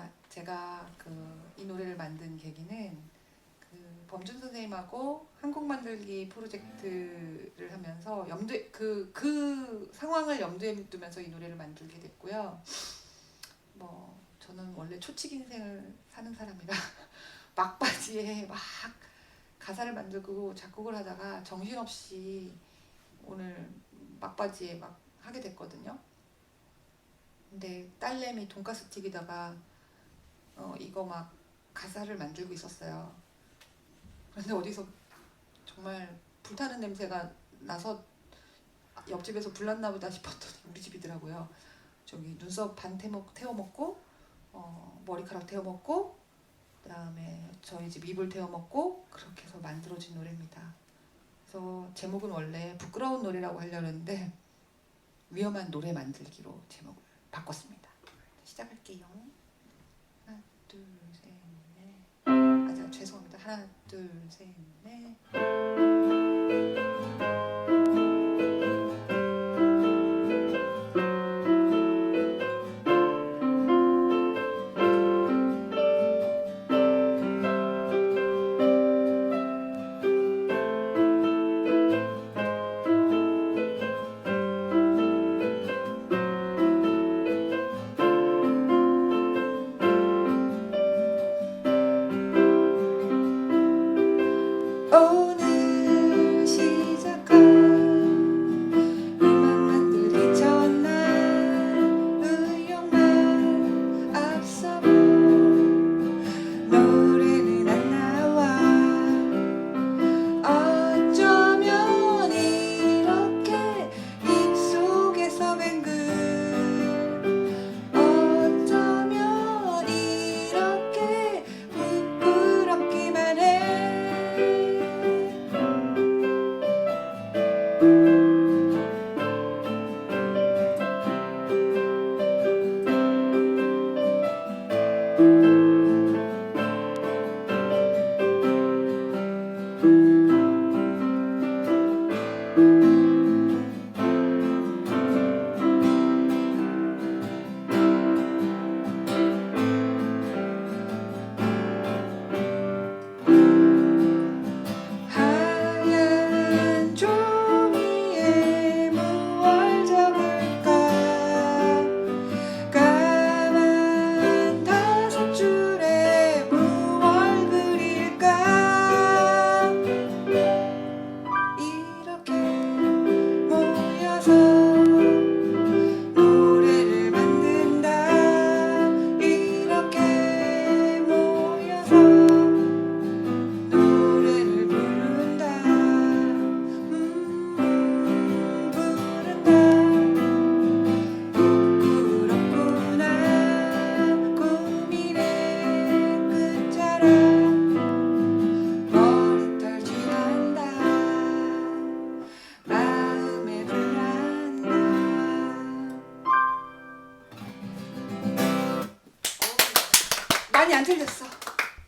아 제가 그 이 노래를 만든 계기는 그 범준 선생님하고 한국 만들기 프로젝트를 하면서 염두에 그, 그 상황을 염두에 두면서 이 노래를 만들게 됐고요. 뭐 저는 원래 초칙 인생을 사는 사람이라 막바지에 막 가사를 만들고 작곡을 하다가 정신없이 오늘 막바지에 막 하게 됐거든요. 근데 딸내미 돈가스 튀기다가 어 이거 막 가사를 만들고 있었어요. 그런데 어디서 정말 불타는 냄새가 나서 옆집에서 불났나 보다 싶었더니 우리 집이더라고요. 저기 눈썹 반 태워, 태워 먹고 어, 머리카락 태워 먹고 그다음에 저희 집 이불 태워 먹고 그렇게 해서 만들어진 노래입니다. 그래서 제목은 원래 부끄러운 노래라고 하려고 했는데 위험한 노래 만들기로 제목을 바꿨습니다. 시작할게요. 둘, 셋, 넷. 아, 자, 죄송합니다. 하나, 둘, 셋, 넷. 많이 안 틀렸어